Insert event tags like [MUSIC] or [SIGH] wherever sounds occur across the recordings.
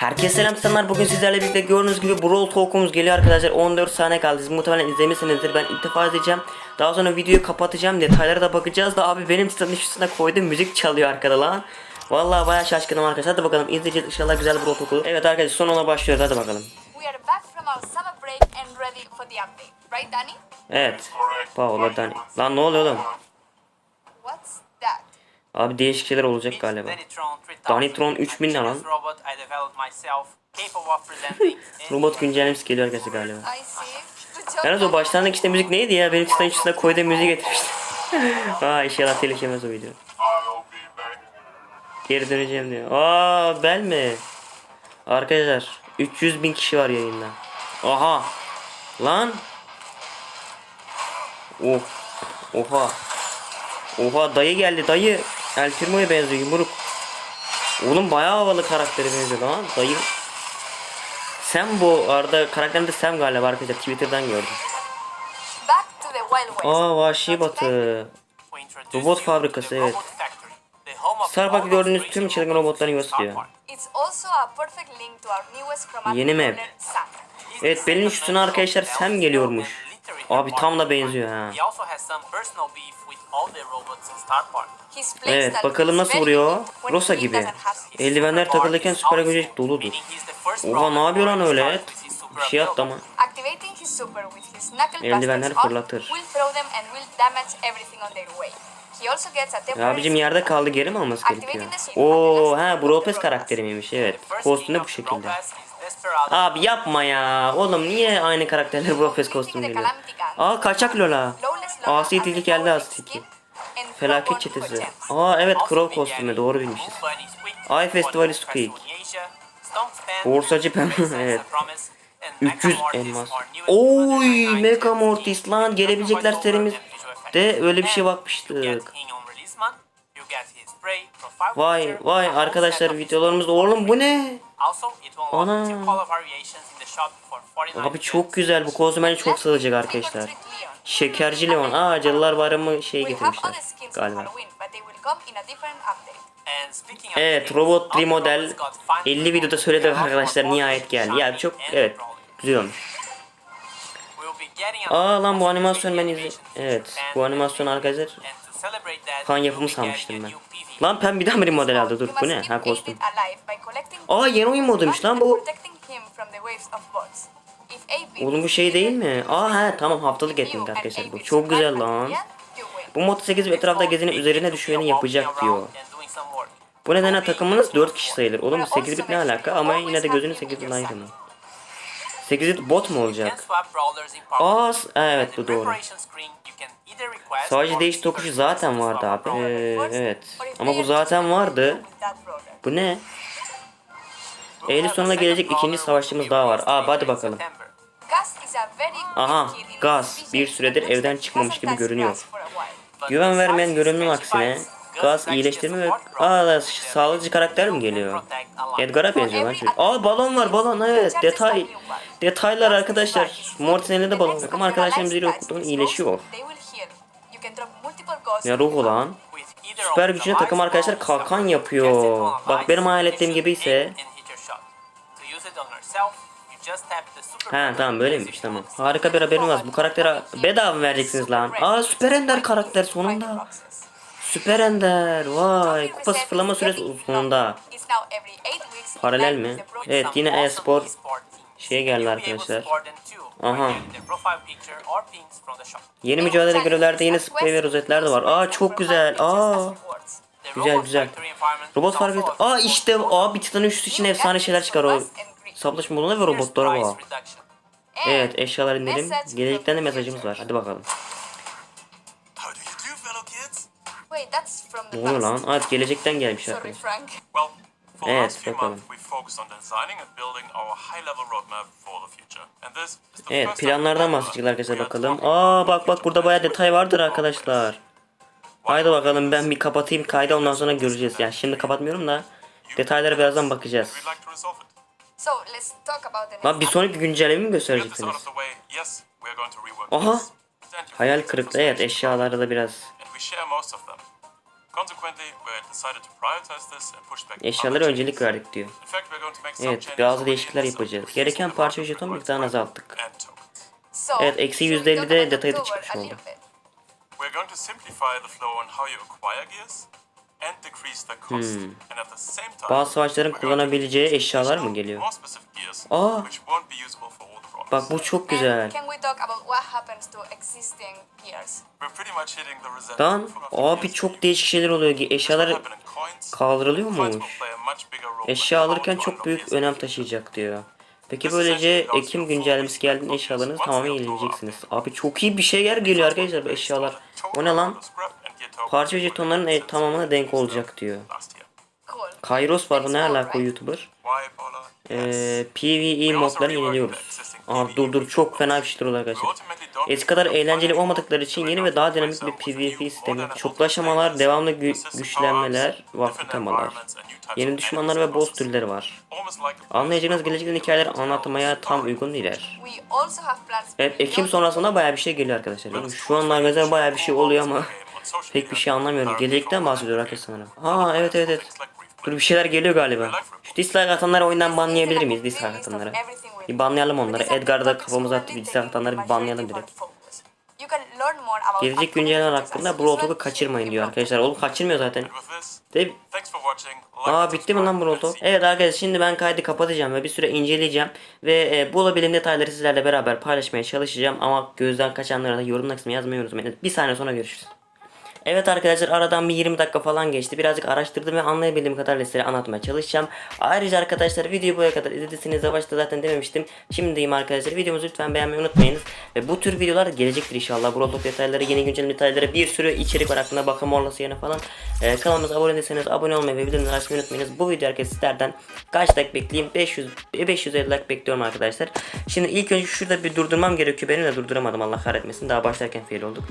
Herkese selam selamlar. Bugün sizlerle birlikte gördüğünüz gibi Brawl Talk'umuz geliyor arkadaşlar. 14 saniye kaldı. Siz muhtemelen izlemişsinizdir. Ben ilk defa izleyeceğim. Daha sonra videoyu kapatacağım. Detaylara da bakacağız da abi benim Titan'ın üstüne koyduğum müzik çalıyor arkada lan. Vallahi bayağı şaşkınım arkadaşlar. Hadi bakalım izleyeceğiz. İnşallah güzel Brawl Talk olur. Evet arkadaşlar son ona başlıyoruz. Hadi bakalım. Right? Evet. Paola Dani. Lan ne oluyor oğlum? What's? Abi değişik şeyler olacak galiba. Danitron 3000 ne lan? Robot [LAUGHS] güncellemesi geliyor arkadaşlar galiba. Yalnız o başlangıç işte müzik neydi ya? Benim Titan'ın üstüne koyduğum müziği getirmişti. [LAUGHS] Aa inşallah telif yemez o video. Geri döneceğim diyor. Aa bel mi? Arkadaşlar 300 bin kişi var yayında. Aha. Lan. Oh. Oha. Oha dayı geldi dayı. El Primo'ya benziyor yumruk. Oğlum bayağı havalı karakteri benziyor lan. Dayı. Sam bu arada karakterim de Sam galiba arkadaşlar Twitter'dan gördüm. Aa vahşi batı. Robot fabrikası, evet. All gördüğünüz tüm çılgın robots robotları in gösteriyor. Yeni map. Evet, second üstüne arkadaşlar Sam geliyormuş. Abi tam da benziyor ha. Evet bakalım nasıl vuruyor. Rosa gibi. Eldivenler Super takılırken süper gücü doludur. Oha ne yapıyor lan öyle? Bir şey yaptı ama. Eldivenler fırlatır. will throw them and will damage everything on their way. He also gets a Ya abicim yerde kaldı geri mi alması gerekiyor? Oo ha bu Lopez karakteri miymiş evet. King bu şekilde. Abi yapma ya. Oğlum niye aynı karakterler bu Lopez kostümü geliyor? Aa kaçak Lola. Asi tilki geldi asi tilki. Felaket çetesi. Aa evet Crow kostümü doğru bilmişiz. Ay Festivali Squeak. Borsacı pembe, evet. 300 elmas. Oy Mecha Mortis lan gelebilecekler serimiz de öyle bir şey bakmıştık. Vay vay arkadaşlar videolarımızda oğlum bu ne? Ana. Abi çok güzel bu bence çok sığacak arkadaşlar. Şekerci Leon. Aa Cadılar Bayramı şey getirmişler galiba. Evet robot remodel 50 videoda söyledik arkadaşlar nihayet geldi. Ya çok evet güzel olmuş. Aa lan bu animasyon ben izle... Evet bu animasyon arkadaşlar Fan yapımı sanmıştım ben. Lan Pem bir daha mı remodel aldı dur bu ne? Ha kostüm. Aa yeni oyun moduymuş lan bu. Oğlum bu şey değil mi? Aa he tamam haftalık etkinlik arkadaşlar bu. Çok güzel lan. Bu mod 8 ve etrafta gezinip üzerine düşeni yapacak diyor. Bu nedenle takımınız 4 kişi sayılır. Oğlum 8 bit ne alaka ama yine de gözünü 8 bit ayrı mı? 8 bit bot mu olacak? Aa evet bu doğru. Sadece değiş tokuşu zaten vardı abi. Ee, evet. Ama bu zaten vardı. Bu ne? Eylül sonuna gelecek ikinci savaşçımız daha var. Aa hadi bakalım. Aha, Gaz bir süredir evden çıkmamış gibi görünüyor. Güven vermeyen görünümün aksine Gaz iyileştirme ve Aa sağlıkçı karakter mi geliyor? Edgar'a benziyor lan çocuk. Aa balon var balon evet detay. Detaylar arkadaşlar. Mortis'in elinde balon yok ama arkadaşlarımız biri okuduğun iyileşiyor. Ya ruh olan. Süper gücüne takım arkadaşlar kalkan yapıyor. Bak benim hayal ettiğim gibi ise He tamam böyleymiş tamam. Harika bir haberim var. Bu karaktere bedava mı vereceksiniz lan? Aa Süper Ender karakter sonunda. Süper Ender. Vay kupa sıfırlama süresi sonunda. Paralel mi? Evet yine e-spor şey geldi arkadaşlar. Aha. Yeni mücadele görevlerde yine sprey ve rozetler de var. Aa çok güzel. Aa. Güzel, güzel. Robot farkı. Aa işte abi Titan üstü için efsane şeyler çıkar o. Saplaşma moduna ve robotlara bak. Evet eşyalar indirim. Gelecekten de mesajımız var. Hadi bakalım. Ne oluyor lan? Evet gelecekten gelmiş arkadaşlar. For the Evet, last few bakalım. months, we've focused on designing and building our high-level roadmap for the future. And this is the Evet planlardan ever bahsedecekler arkadaşlar we bakalım. Aa bak bak burada bayağı detay vardır arkadaşlar. Haydi bakalım we ben bir kapatayım kaydı ondan sonra göreceğiz. Yani şimdi kapatmıyorum da detaylara birazdan bakacağız. Lan bir sonraki güncelleme mi göstereceksiniz? we Aha. Hayal kırıklığı evet eşyalarda da biraz. Eşyalara öncelik verdik diyor. Evet bazı değişiklikler yapacağız. Gereken parça to jeton miktarını azalttık. Evet, eksi should we %50 talk de about detayı da çıkmış oldu. little bit? We're going to simplify the flow on how you acquire gears and decrease their cost. And at the same time, Hmm. Bazı savaşların kullanabileceği eşyalar mı geliyor? Aa. Bak bu çok güzel. Lan abi çok değişik şeyler oluyor. Eşyalar kaldırılıyor muymuş? Eşya alırken çok büyük önem taşıyacak diyor. Peki böylece Ekim güncellemesi geldiğinde eşyalarınızı tamamen yenileyeceksiniz. Abi çok iyi bir şeyler geliyor arkadaşlar bu eşyalar. O ne lan? Parça ve jetonların e, tamamına denk olacak diyor. Kairos var bu ne alaka? YouTuber? Ee, PvE modlarını yeniliyoruz. Abi dur dur çok fena bir şeyler oluyor arkadaşlar. Eski kadar eğlenceli olmadıkları için yeni ve daha dinamik bir PvP sistemi, çoklu aşamalar, devamlı gü- güçlenmeler, vakfı temalar, yeni düşmanlar ve boss türleri var. Anlayacağınız gelecekten hikayeler anlatmaya tam uygun değiller. Evet Ekim sonrasında baya bir şey geliyor arkadaşlar. Şu anlar mesela baya bir şey oluyor ama [LAUGHS] pek bir şey anlamıyorum. Gelecekten bahsediyor arkadaşlar sanırım. Aa evet evet evet. Dur bir şeyler geliyor galiba. Şu dislike atanları oyundan banlayabilir miyiz dislike atanları? Bir banlayalım onları. Edgar'da kafamıza attı dislike atanları bir banlayalım direkt. Gelecek güncellemeler hakkında Brawl Talk'u kaçırmayın diyor arkadaşlar. Oğlum kaçırmıyor zaten. Aa bitti mi lan Brawl? Evet arkadaşlar şimdi ben kaydı kapatacağım ve bir süre inceleyeceğim. Ve e, bulabildiğim detayları sizlerle beraber paylaşmaya çalışacağım. Ama gözden kaçanlara da yorumlar kısmına yazmayı unutmayın. Bir saniye sonra görüşürüz. Evet arkadaşlar aradan bir 20 dakika falan geçti. Birazcık araştırdım ve anlayabildiğim kadarıyla size anlatmaya çalışacağım. Ayrıca arkadaşlar videoyu buraya kadar izlediyseniz de başta zaten dememiştim. Şimdi diyeyim arkadaşlar videomuzu lütfen beğenmeyi unutmayınız. Ve bu tür videolar gelecektir inşallah. Brawl detayları, yeni güncel detayları, bir sürü içerik var hakkında bakım orlası yerine falan. Ee, kanalımıza abone değilseniz abone olmayı ve bildirimleri açmayı unutmayınız. Bu video herkes sizlerden kaç like bekleyeyim? 500 550 like bekliyorum arkadaşlar. Şimdi ilk önce şurada bir durdurmam gerekiyor. Benim de durduramadım Allah kahretmesin. Daha başlarken fail olduk.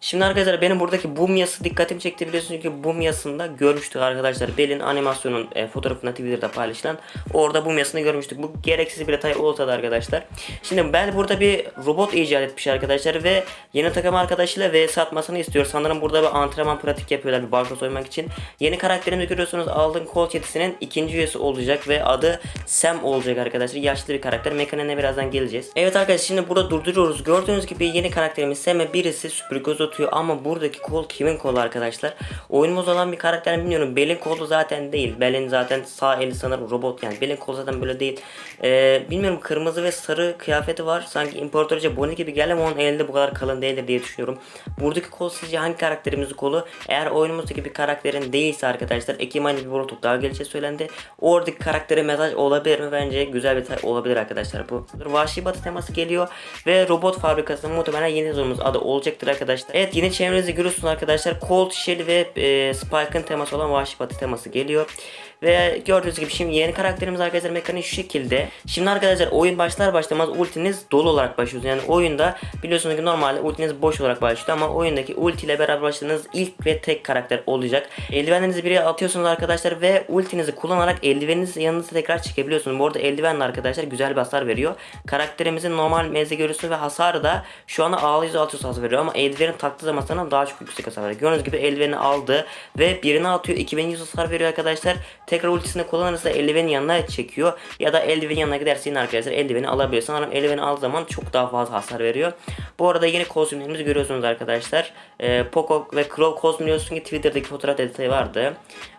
Şimdi arkadaşlar benim buradaki boom yası dikkatimi çekti biliyorsunuz ki boom yasında görmüştük arkadaşlar. Belin animasyonun e, fotoğrafını Twitter'da paylaşılan. Orada boom yasını görmüştük. Bu gereksiz bir detay olsa da arkadaşlar. Şimdi Bel burada bir robot icat etmiş arkadaşlar ve yeni takım arkadaşıyla vs atmasını istiyor. Sanırım burada bir antrenman pratik yapıyorlar bir banka soymak için. Yeni karakterimizi görüyorsunuz. Alden Colt yetisinin ikinci üyesi olacak ve adı Sam olacak arkadaşlar. Yaşlı bir karakter. Mekaniğine birazdan geleceğiz. Evet arkadaşlar şimdi burada durduruyoruz. Gördüğünüz gibi yeni karakterimiz Sam'e birisi süpürge uzatıyor ama buradaki kol kimin kolu arkadaşlar? Oyunumuz olan bir karakter mi bilmiyorum. Belin kolu zaten değil. Belin zaten sağ eli sanırım robot yani. Belin kolu zaten böyle değil. Ee, bilmiyorum kırmızı ve sarı kıyafeti var. Sanki imparatorca Bonnie gibi geldi ama onun elinde bu kadar kalın değildir diye düşünüyorum. Buradaki kol sizce hangi karakterimizin kolu? Eğer oyunumuzdaki bir karakterin değilse arkadaşlar Ekim ayında bir World daha geleceği söylendi. Oradaki karaktere mesaj olabilir mi? Bence güzel bir olabilir arkadaşlar bu. Vahşi Batı teması geliyor ve robot fabrikasının muhtemelen yeni sezonumuz adı olacaktır arkadaşlar. Evet yeni çevrenizi görüyorsunuz arkadaşlar. Cold Shell ve e, Spike'ın teması olan Vahşi Batı teması geliyor. Ve gördüğünüz gibi şimdi yeni karakterimiz arkadaşlar mekaniği şu şekilde. Şimdi arkadaşlar oyun başlar başlamaz ultiniz dolu olarak başlıyor. Yani oyunda biliyorsunuz ki normalde ultiniz boş olarak başlıyor ama oyundaki ulti ile beraber başladığınız ilk ve tek karakter olacak. Eldivenlerinizi biri atıyorsunuz arkadaşlar ve ultinizi kullanarak eldiveninizi yanınıza tekrar çekebiliyorsunuz. Bu arada eldivenle arkadaşlar güzel bir hasar veriyor. Karakterimizin normal meze görüntüsü ve hasarı da şu anda 600-600 hasar veriyor ama eldiveni taktığı zaman sana daha çok yüksek hasar veriyor. Gördüğünüz gibi eldiveni aldı ve birini atıyor 2100 hasar veriyor arkadaşlar. Tekrar ultisini kullanırsa eldivenin yanına çekiyor ya da eldivenin yanına giderse yine arkadaşlar eldiveni alabiliyor. Sanırım eldiveni aldığı zaman çok daha fazla hasar veriyor. Bu arada yeni kostümlerimizi görüyorsunuz arkadaşlar. Ee, Poco ve Crow kostüm biliyorsun ki Twitter'daki fotoğraf detayı vardı.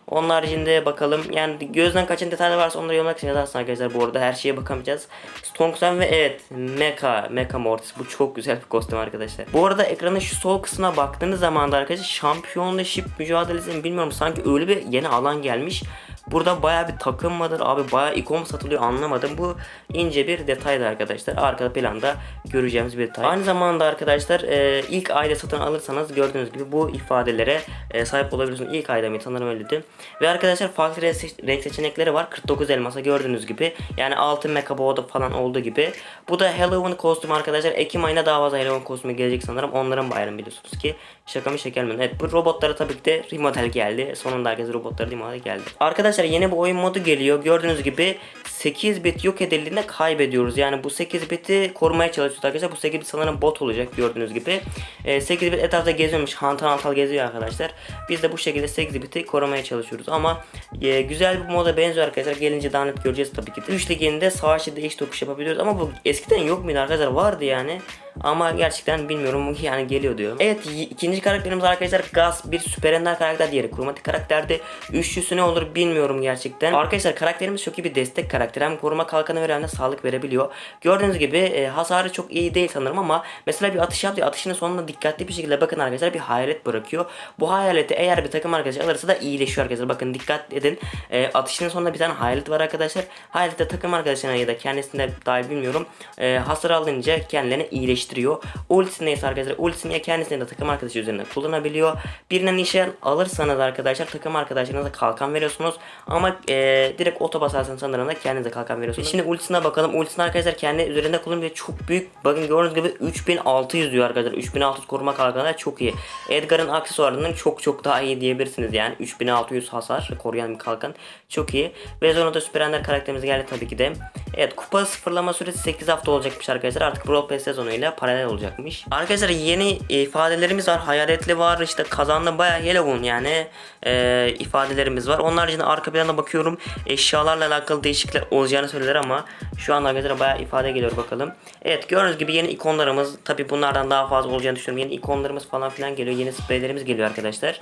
Onun haricinde bakalım yani gözden kaçan detaylar varsa onları yorumlar kısmına yazarsın arkadaşlar bu arada her şeye bakamayacağız. Stonks'tan ve evet Mecha, Mecha Mortis bu çok güzel bir kostüm arkadaşlar. Bu arada ekranın şu sol kısmına baktığınız zaman da arkadaşlar şampiyonlaşıp mücadelesini bilmiyorum sanki öyle bir yeni alan gelmiş. Burada baya bir takım mıdır abi baya ikon satılıyor anlamadım. Bu ince bir detaydı arkadaşlar. Arkada planda göreceğimiz bir detay. Aynı zamanda arkadaşlar e, ilk ayda satın alırsanız gördüğünüz gibi bu ifadelere e, sahip olabilirsiniz. İlk ayda mı sanırım öyleydi. Ve arkadaşlar farklı renk, seç- renk seçenekleri var. 49 elmasa gördüğünüz gibi. Yani altın boğda falan olduğu gibi. Bu da Halloween kostümü arkadaşlar. Ekim ayına daha fazla Halloween kostümü gelecek sanırım. Onların bayramı biliyorsunuz ki. Şaka mı şeker mi? Evet bu robotlara tabii ki de remodel geldi. Sonunda herkes robotlara remodel geldi. Arkadaşlar yeni bir oyun modu geliyor. Gördüğünüz gibi 8 bit yok edildiğinde kaybediyoruz. Yani bu 8 biti korumaya çalışıyoruz arkadaşlar. Bu 8 bit sanırım bot olacak gördüğünüz gibi. E, 8 bit etrafta geziyormuş. Hantal hantal geziyor arkadaşlar. Biz de bu şekilde 8 biti korumaya çalışıyoruz. Ama e, güzel bir moda benziyor arkadaşlar. Gelince daha net göreceğiz tabii ki de. 3 liginde savaşçı değiş tokuş yapabiliyoruz. Ama bu eskiden yok muydu arkadaşlar? Vardı yani. Ama gerçekten bilmiyorum yani geliyor diyorum. Evet ikinci karakterimiz arkadaşlar Gus bir süper ender karakter diğeri kromatik karakterdi. Üçlüsü ne olur bilmiyorum gerçekten. Arkadaşlar karakterimiz çok iyi bir destek karakter. Hem koruma kalkanı hem de sağlık verebiliyor. Gördüğünüz gibi e, hasarı çok iyi değil sanırım ama mesela bir atış yaptı. Atışının sonunda dikkatli bir şekilde bakın arkadaşlar bir hayalet bırakıyor. Bu hayaleti eğer bir takım arkadaş alırsa da iyileşiyor arkadaşlar. Bakın dikkat edin. E, atışının sonunda bir tane hayalet var arkadaşlar. Hayalet de takım arkadaşlarına ya da kendisine dair bilmiyorum. E, hasar alınca kendilerini iyileştiriyor. Ultisi neyse arkadaşlar ultisini ya kendisine de takım arkadaşı üzerinde kullanabiliyor. Birine nişan alırsanız arkadaşlar takım arkadaşlarınıza kalkan veriyorsunuz. Ama e, direkt oto basarsanız sanırım da kendinize kalkan veriyorsunuz. Şimdi ultisine bakalım. Ultisini arkadaşlar kendi üzerinde kullanıyor. Çok büyük. Bakın gördüğünüz gibi 3600 diyor arkadaşlar. 3600 koruma kalkanı çok iyi. Edgar'ın aksesuarından çok çok daha iyi diyebilirsiniz yani. 3600 hasar koruyan bir kalkan. Çok iyi. Ve sonra da Süper Ender karakterimiz geldi tabii ki de. Evet kupa sıfırlama süresi 8 hafta olacakmış arkadaşlar. Artık Brawl Pass sezonuyla paralel olacakmış. Arkadaşlar yeni ifadelerimiz var. Hayaletli var. işte kazandı bayağı Yellow'un yani e, ifadelerimiz var. Onun haricinde arka plana bakıyorum. Eşyalarla alakalı değişiklikler olacağını söylediler ama şu an arkadaşlar bayağı ifade geliyor bakalım. Evet gördüğünüz gibi yeni ikonlarımız tabi bunlardan daha fazla olacağını düşünüyorum. Yeni ikonlarımız falan filan geliyor. Yeni spreylerimiz geliyor arkadaşlar.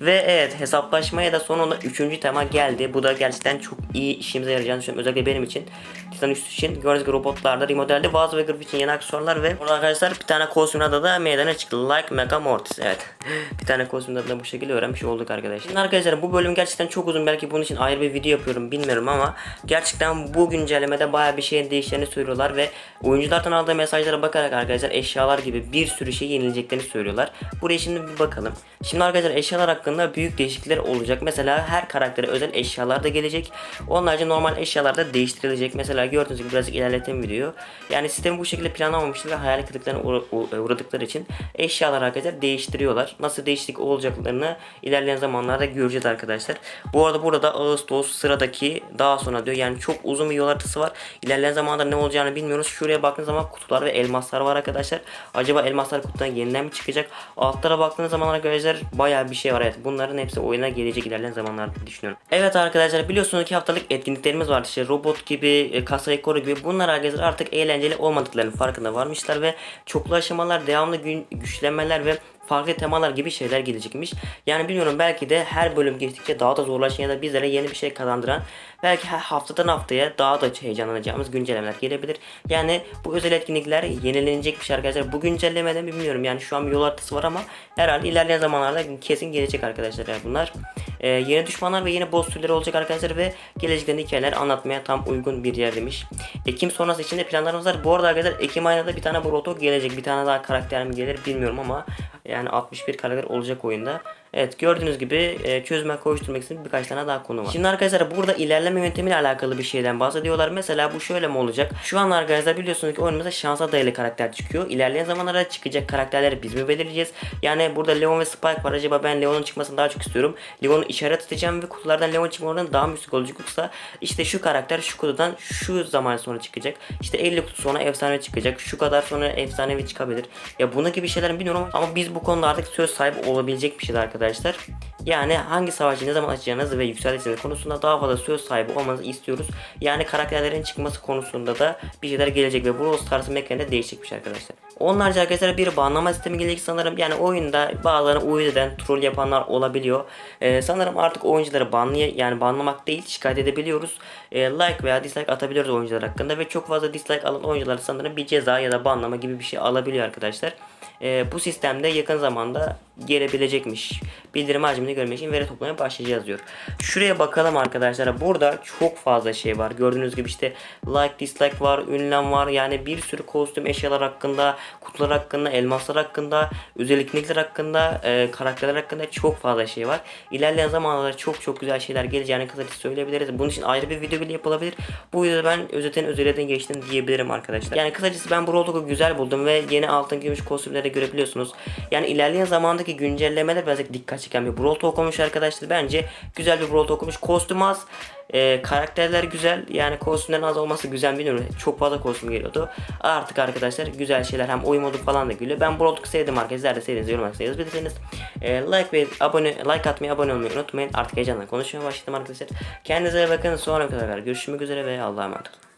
Ve evet hesaplaşmaya da sonunda 3. tema geldi. Bu da gerçekten çok iyi işimize yarayacağını düşünüyorum. Özellikle benim için. Titan üstü için. Gördüğünüz gibi robotlarda remodelde bazı ve Griff için yeni aksesuarlar ve burada arkadaşlar bir tane adı da meydana çıktı. Like Mega Mortis. Evet. [LAUGHS] bir tane adı da bu şekilde öğrenmiş olduk arkadaşlar. Şimdi arkadaşlar bu bölüm gerçekten çok uzun. Belki bunun için ayrı bir video yapıyorum bilmiyorum ama gerçekten bu güncellemede baya bir şeyin değişeceğini söylüyorlar ve oyunculardan aldığı mesajlara bakarak arkadaşlar eşyalar gibi bir sürü şey yenileceklerini söylüyorlar. Buraya şimdi bir bakalım. Şimdi arkadaşlar eşyalar hakkında büyük değişiklikler olacak. Mesela her karaktere özel eşyalar da gelecek. Onlarca normal eşyalar da değiştirilecek. Mesela gördüğünüz gibi birazcık ilerletim video. Yani sistemi bu şekilde planlamamışlar ve hayal kırıklarına uğra- uğ- uğradıkları için eşyalar arkadaşlar değiştiriyorlar. Nasıl değişiklik olacaklarını ilerleyen zamanlarda göreceğiz arkadaşlar. Bu arada burada Ağustos sıradaki daha sonra diyor. Yani çok uzun bir yol haritası var. İlerleyen zamanlarda ne olacağını bilmiyoruz. Şuraya baktığınız zaman kutular ve elmaslar var arkadaşlar. Acaba elmaslar kutudan yeniden mi çıkacak? Altlara baktığınız zaman arkadaşlar bayağı bir şey var. Evet bunların hepsi oyuna gelecek ilerleyen zamanlarda düşünüyorum. Evet arkadaşlar biliyorsunuz ki haftalık etkinliklerimiz var. İşte robot gibi, e, kasa ekoru gibi bunlar arkadaşlar artık eğlenceli olmadıklarının farkında varmışlar ve çoklu aşamalar, devamlı gün, güçlenmeler ve farklı temalar gibi şeyler gelecekmiş. Yani bilmiyorum belki de her bölüm geçtikçe daha da zorlaşan ya da bizlere yeni bir şey kazandıran belki her haftadan haftaya daha da heyecanlanacağımız güncellemeler gelebilir. Yani bu özel etkinlikler yenilenecek bir şey arkadaşlar. Bu güncellemeden bilmiyorum yani şu an bir yol haritası var ama herhalde ilerleyen zamanlarda kesin gelecek arkadaşlar yani bunlar. Ee, yeni düşmanlar ve yeni boss türleri olacak arkadaşlar ve gelecekten hikayeler anlatmaya tam uygun bir yer demiş. Ekim sonrası için de planlarımız var. Bu arada arkadaşlar Ekim ayında da bir tane Broto gelecek. Bir tane daha karakter mi gelir bilmiyorum ama yani 61 karakter olacak oyunda. Evet gördüğünüz gibi e, çözüme koşturmak için birkaç tane daha konu var. Şimdi arkadaşlar burada ilerleme yöntemiyle alakalı bir şeyden bahsediyorlar. Mesela bu şöyle mi olacak? Şu an arkadaşlar biliyorsunuz ki oyunumuzda şansa dayalı karakter çıkıyor. İlerleyen zamanlarda çıkacak karakterleri biz mi belirleyeceğiz? Yani burada Leon ve Spike var. Acaba ben Leon'un çıkmasını daha çok istiyorum. Leon'u işaret atacağım ve kutulardan Leon çıkmadan daha müstik olacak yoksa işte şu karakter şu kutudan şu zaman sonra çıkacak. İşte 50 kutu sonra efsane çıkacak. Şu kadar sonra efsanevi çıkabilir. Ya bunun gibi şeyler bilmiyorum ama biz bu konuda artık söz sahibi olabilecek bir şeyler arkadaşlar. Yani hangi savaşı ne zaman açacağınız ve yükseleceğiniz konusunda daha fazla söz sahibi olmanızı istiyoruz. Yani karakterlerin çıkması konusunda da bir şeyler gelecek ve Brawl Stars'ın mekaniği de değişecekmiş arkadaşlar. Onlarca arkadaşlar bir banlama sistemi gelecek sanırım. Yani oyunda bazılarını uyuz eden troll yapanlar olabiliyor. Ee, sanırım artık oyuncuları banlay yani banlamak değil şikayet edebiliyoruz. Ee, like veya dislike atabiliyoruz oyuncular hakkında ve çok fazla dislike alan oyuncular sanırım bir ceza ya da banlama gibi bir şey alabiliyor arkadaşlar. Ee, bu sistemde yakın zamanda gelebilecekmiş. Bildirim hacmini görmek için veri toplamaya başlayacağız diyor. Şuraya bakalım arkadaşlar. Burada çok fazla şey var. Gördüğünüz gibi işte like, dislike var, ünlem var. Yani bir sürü kostüm eşyalar hakkında, kutular hakkında, elmaslar hakkında, özellikler hakkında, e, karakterler hakkında çok fazla şey var. İlerleyen zamanlarda çok çok güzel şeyler geleceğini kısaca söyleyebiliriz. Bunun için ayrı bir video bile yapılabilir. Bu videoda ben özetin özeleden geçtim diyebilirim arkadaşlar. Yani kısacası ben bu Rolltog'u güzel buldum ve yeni altın gümüş kostümleri karakterleri görebiliyorsunuz. Yani ilerleyen zamandaki güncellemeler birazcık dikkat çeken bir Brawl Talk olmuş arkadaşlar. Bence güzel bir Brawl Talk olmuş. Kostüm az. e, karakterler güzel. Yani kostümlerin az olması güzel ürün. Çok fazla kostüm geliyordu. Artık arkadaşlar güzel şeyler hem oyun modu falan da geliyor. Ben Brawl Talk'u sevdim arkadaşlar. De sevdiğiniz yorum olarak yazabilirsiniz. E, like ve abone like atmayı abone olmayı unutmayın. Artık heyecanla konuşmaya başladım arkadaşlar. Kendinize bakın. Sonra kadar görüşmek üzere ve Allah'a emanet olun.